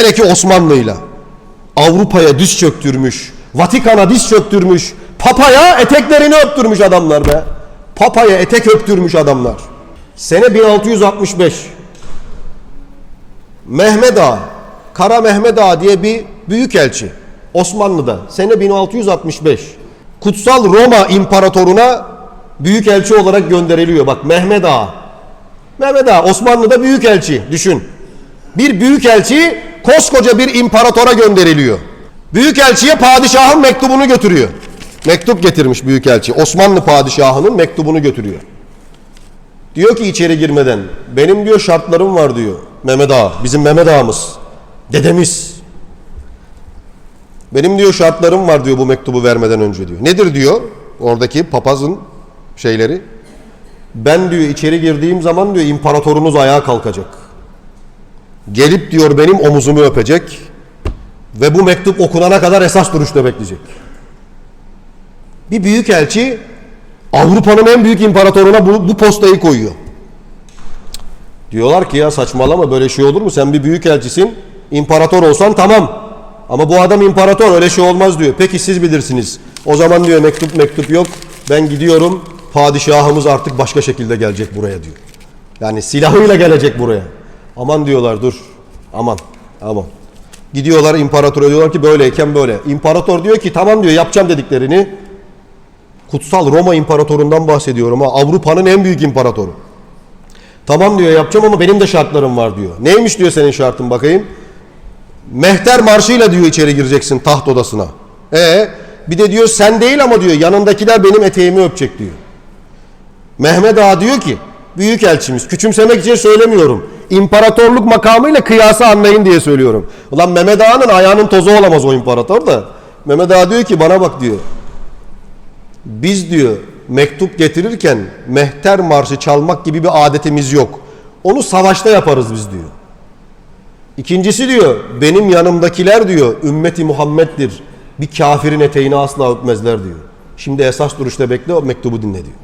Hele ki Osmanlı'yla. Avrupa'ya diz çöktürmüş. Vatikan'a diz çöktürmüş. Papa'ya eteklerini öptürmüş adamlar be. Papa'ya etek öptürmüş adamlar. Sene 1665. Mehmet Ağa, Kara Mehmet Ağa diye bir büyükelçi Osmanlı'da sene 1665. Kutsal Roma İmparatoruna büyükelçi olarak gönderiliyor. Bak Mehmet Ağa. Mehmet Ağa Osmanlı'da büyükelçi düşün. Bir büyükelçi koskoca bir imparatora gönderiliyor. Büyükelçiye padişahın mektubunu götürüyor. Mektup getirmiş büyükelçi. Osmanlı padişahının mektubunu götürüyor. Diyor ki içeri girmeden benim diyor şartlarım var diyor. Mehmet Ağa, bizim Mehmet Ağamız, dedemiz. Benim diyor şartlarım var diyor bu mektubu vermeden önce diyor. Nedir diyor oradaki papazın şeyleri? Ben diyor içeri girdiğim zaman diyor imparatorunuz ayağa kalkacak. Gelip diyor benim omuzumu öpecek ve bu mektup okunana kadar esas duruşta bekleyecek. Bir büyükelçi Avrupa'nın en büyük imparatoruna bu, bu postayı koyuyor. Diyorlar ki ya saçmalama böyle şey olur mu? Sen bir büyükelçisin. imparator olsan tamam. Ama bu adam imparator öyle şey olmaz diyor. Peki siz bilirsiniz. O zaman diyor mektup mektup yok. Ben gidiyorum. Padişahımız artık başka şekilde gelecek buraya diyor. Yani silahıyla gelecek buraya. Aman diyorlar dur. Aman. Aman. Gidiyorlar imparatora diyorlar ki böyleyken böyle. İmparator diyor ki tamam diyor yapacağım dediklerini. Kutsal Roma İmparatorundan bahsediyorum. Avrupa'nın en büyük imparatoru. Tamam diyor yapacağım ama benim de şartlarım var diyor. Neymiş diyor senin şartın bakayım. Mehter marşıyla diyor içeri gireceksin taht odasına. E bir de diyor sen değil ama diyor yanındakiler benim eteğimi öpecek diyor. Mehmet Ağa diyor ki büyük elçimiz küçümsemek için söylemiyorum. İmparatorluk makamıyla kıyası anlayın diye söylüyorum. Ulan Mehmet Ağa'nın ayağının tozu olamaz o imparator da. Mehmet Ağa diyor ki bana bak diyor. Biz diyor mektup getirirken mehter marşı çalmak gibi bir adetimiz yok. Onu savaşta yaparız biz diyor. İkincisi diyor benim yanımdakiler diyor ümmeti Muhammed'dir. Bir kafirin eteğini asla öpmezler diyor. Şimdi esas duruşta bekle o mektubu dinle diyor.